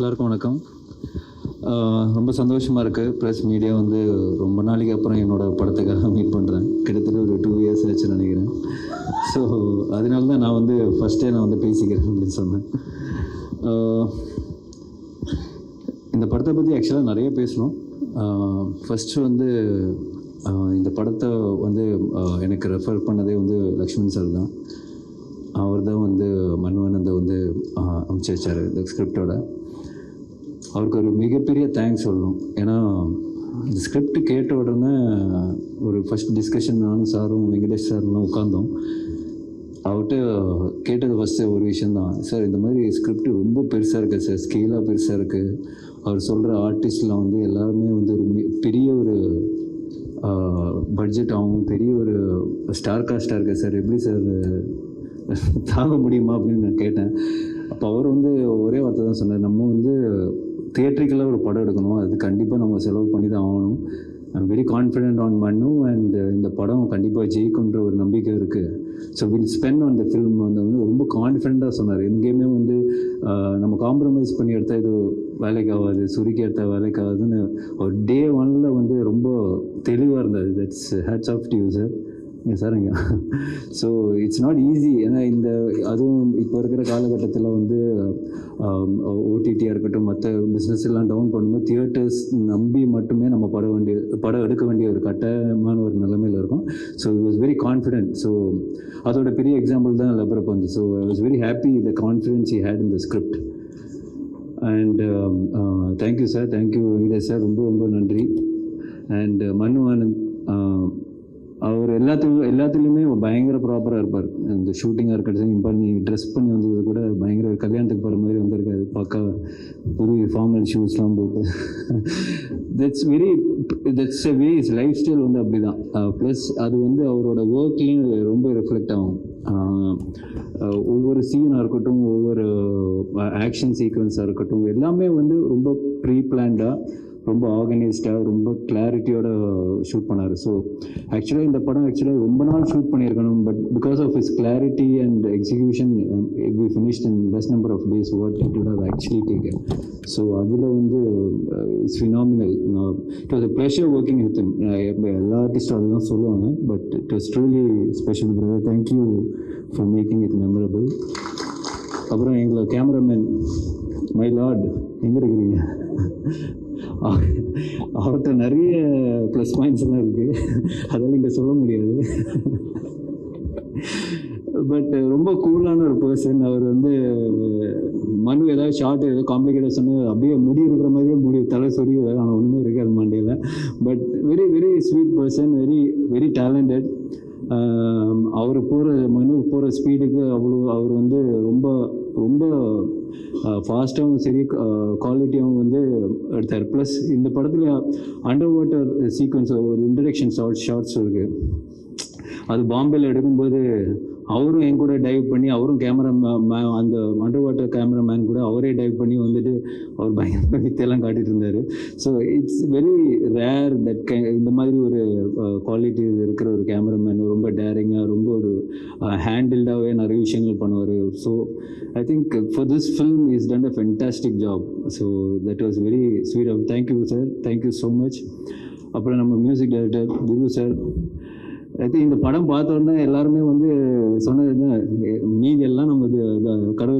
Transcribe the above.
எல்லாருக்கும் வணக்கம். ரொம்ப சந்தோஷமாக இருக்குது ப்ளஸ் மீடியா வந்து ரொம்ப நாளைக்கு அப்புறம் என்னோட படத்துக்காக மீட் பண்ணுறேன் கிட்டத்தட்ட ஒரு டூ இயர்ஸ் ஆச்சு நினைக்கிறேன். ஸோ அதனால தான் நான் வந்து ஃபஸ்ட்டே நான் வந்து பேசிக்கிறேன் அப்படின்னு சொன்னேன். இந்த படத்தை பற்றி ஆக்சுவலாக நிறைய பேசணும் ஃபஸ்ட்டு வந்து இந்த படத்தை வந்து எனக்கு ரெஃபர் பண்ணதே வந்து லக்ஷ்மண் சார் தான். அவர் தான் வந்து மன்வானந்தை வந்து ஆஹ் வச்சார். இந்த ஸ்கிரிப்டோட அவருக்கு ஒரு மிகப்பெரிய தேங்க்ஸ் சொல்லணும். ஏன்னா இந்த ஸ்கிரிப்ட் கேட்ட உடனே ஒரு ஃபஸ்ட் டிஸ்கஷன் நானும் சாரும் வெங்கடேஷ் சார்லாம் உட்காந்தோம் அவர்கிட்ட கேட்டது ஃபஸ்ட்டு ஒரு விஷயந்தான் சார் இந்த மாதிரி ஸ்கிரிப்ட் ரொம்ப பெருசாக இருக்குது சார். ஸ்கேலாக பெருசாக இருக்குது அவர் சொல்கிற ஆர்டிஸ்ட்லாம் வந்து எல்லாருமே வந்து ஒரு மி- பெரிய ஒரு பட்ஜெட் ஆகும் பெரிய ஒரு ஸ்டார் காஸ்ட்டாக இருக்குது சார். எப்படி சார் தாங்க முடியுமா அப்படின்னு நான் கேட்டேன். அப்போ அவர் வந்து ஒரே வார்த்தை தான் சொன்னார். நம்ம வந்து ஒரு படம் எடுக்கணும். அது கண்டிப்பாக நம்ம செலவு பண்ணி தான் ஆகணும். I'm very confident on Mannu and இந்த படம் கண்டிப்பாக ஜெயிக்குன்ற ஒரு நம்பிக்கை இருக்குது so will spend on the film வந்து வந்து ரொம்ப கான்ஃபிடென்ட்டாக சொன்னார். எங்கேயுமே வந்து uh, நம்ம காம்ப்ரமைஸ் பண்ணி எடுத்தால் இது வேலைக்கு ஆகாது சுருக்கி எடுத்தால் வேலைக்கு ஆகாதுன்னு ஒரு டே ஒன்னில் வந்து ரொம்ப தெளிவாக இருந்தது that's hats off to you sir சாருங்க. So it's not easy ஏன்னா இந்த அதுவும் இப்போ இருக்கிற காலகட்டத்தில் வந்து ஓடிடியாக இருக்கட்டும் மற்ற பிஸ்னஸ் எல்லாம் டவுன் பண்ணும்போது தியேட்டர்ஸ் நம்பி மட்டுமே நம்ம பட வேண்டிய படம் எடுக்க வேண்டிய ஒரு கட்டாயமான ஒரு நிலைமையில் இருக்கும். So it was very confident so அதோட பெரிய எக்ஸாம்பிள் தான் லெபரப் வந்து so I was very happy the confidence he had in the script and thank you sir thank you இதே சார் ரொம்ப ரொம்ப நன்றி. அண்ட் uh, மனு ஆனந்த் எல்லாத்துக்கும் எல்லாத்துலேயுமே பயங்கர ப்ராப்பராக இருப்பார். இந்த ஷூட்டிங்காக இருக்கட்டும் பண்ணி ட்ரெஸ் பண்ணி வந்தது கூட பயங்கர கல்யாணத்துக்கு போகிற மாதிரி வந்திருக்காரு. பக்கா புது ஃபார்மல் ஷூஸ்லாம் போட்டு. That's very that's a way is lifestyle வந்து அப்படி தான் ப்ளஸ் uh, அது வந்து அவரோட ஒர்க்லேயும் ரொம்ப ரிஃப்ளெக்ட் ஆகும். Uh, uh, ஒவ்வொரு சீனாக இருக்கட்டும் ஒவ்வொரு ஆக்ஷன் சீக்வன்ஸாக இருக்கட்டும் எல்லாமே வந்து ரொம்ப ப்ரீ பிளான்டாக ரொம்ப ஆர்கனைஸ்டாக ரொம்ப கிளாரிட்டியோட ஷூட் பண்ணார். ஸோ ஆக்சுவலாக இந்த படம் ஆக்சுவலாக ரொம்ப நாள் ஷூட் பண்ணியிருக்கணும் but because of is clarity and execution we finished in less number of days what it would have actually taken so அதில் வந்து it's phenomenal it was pressure working with எல்லா ஆர்டிஸ்டும் அதுதான் சொல்லுவாங்க but it was truly special brother thank you for making it memorable அப்புறம் எங்களை cameraman my Lord எங்கே இருக்கிறீங்க? அவர்கிட்ட நிறைய ப்ளஸ் பாயிண்ட்ஸ் எல்லாம் இருக்குது அதெல்லாம் இங்கே சொல்ல முடியாது. பட் ரொம்ப கூலான ஒரு பர்சன் அவர் வந்து மனு ஏதாவது ஷார்ட் ஏதோ காம்ப்ளிகேட்டட் சொன்னால் அப்படியே முடி இருக்கிற மாதிரியே முடி தலை சொறி ஆனால் ஒன்றுமே இருக்காது மண்டையில். But very very sweet person very very talented அவர் போகிற மனு போகிற ஸ்பீடுக்கு அவ்வளோ அவர் வந்து ரொம்ப ரொம்ப ஃபாஸ்ட்டாகவும் சரி குவாலிட்டியாகவும் வந்து எடுத்தார். ப்ளஸ் இந்த படத்தில் அண்டர் வாட்டர் சீக்வன்ஸ் ஒரு இன்ட்ரடக்ஷன் ஷார்ட் ஷார்ட்ஸ் இருக்குது அது பாம்பேல எடுக்கும்போது அவரும் என் கூட டைவ் பண்ணி அவரும் கேமரா அந்த அண்டர் வாட்டர் கேமராமேன் கூட அவரே டைவ் பண்ணி வந்துட்டு அவர் பயங்கர வித்தையெல்லாம் காட்டிட்டு இருந்தார். So it's very rare that இந்த மாதிரி ஒரு குவாலிட்டி இருக்கிற ஒரு கேமராமேன் ரொம்ப டேரிங் ரொம்ப Uh, ஹேண்டில்டாகவே நிறைய விஷயங்கள் பண்ணுவார். So I think for this film is done a fantastic job so that was very sweet of thank you sir thank you so much அப்புறம் நம்ம music director Dhibu sir I think இந்த படம் பார்த்தோன்னே எல்லாருமே வந்து சொன்னது என்ன மீதி எல்லாம் நம்ம இது கடவுள்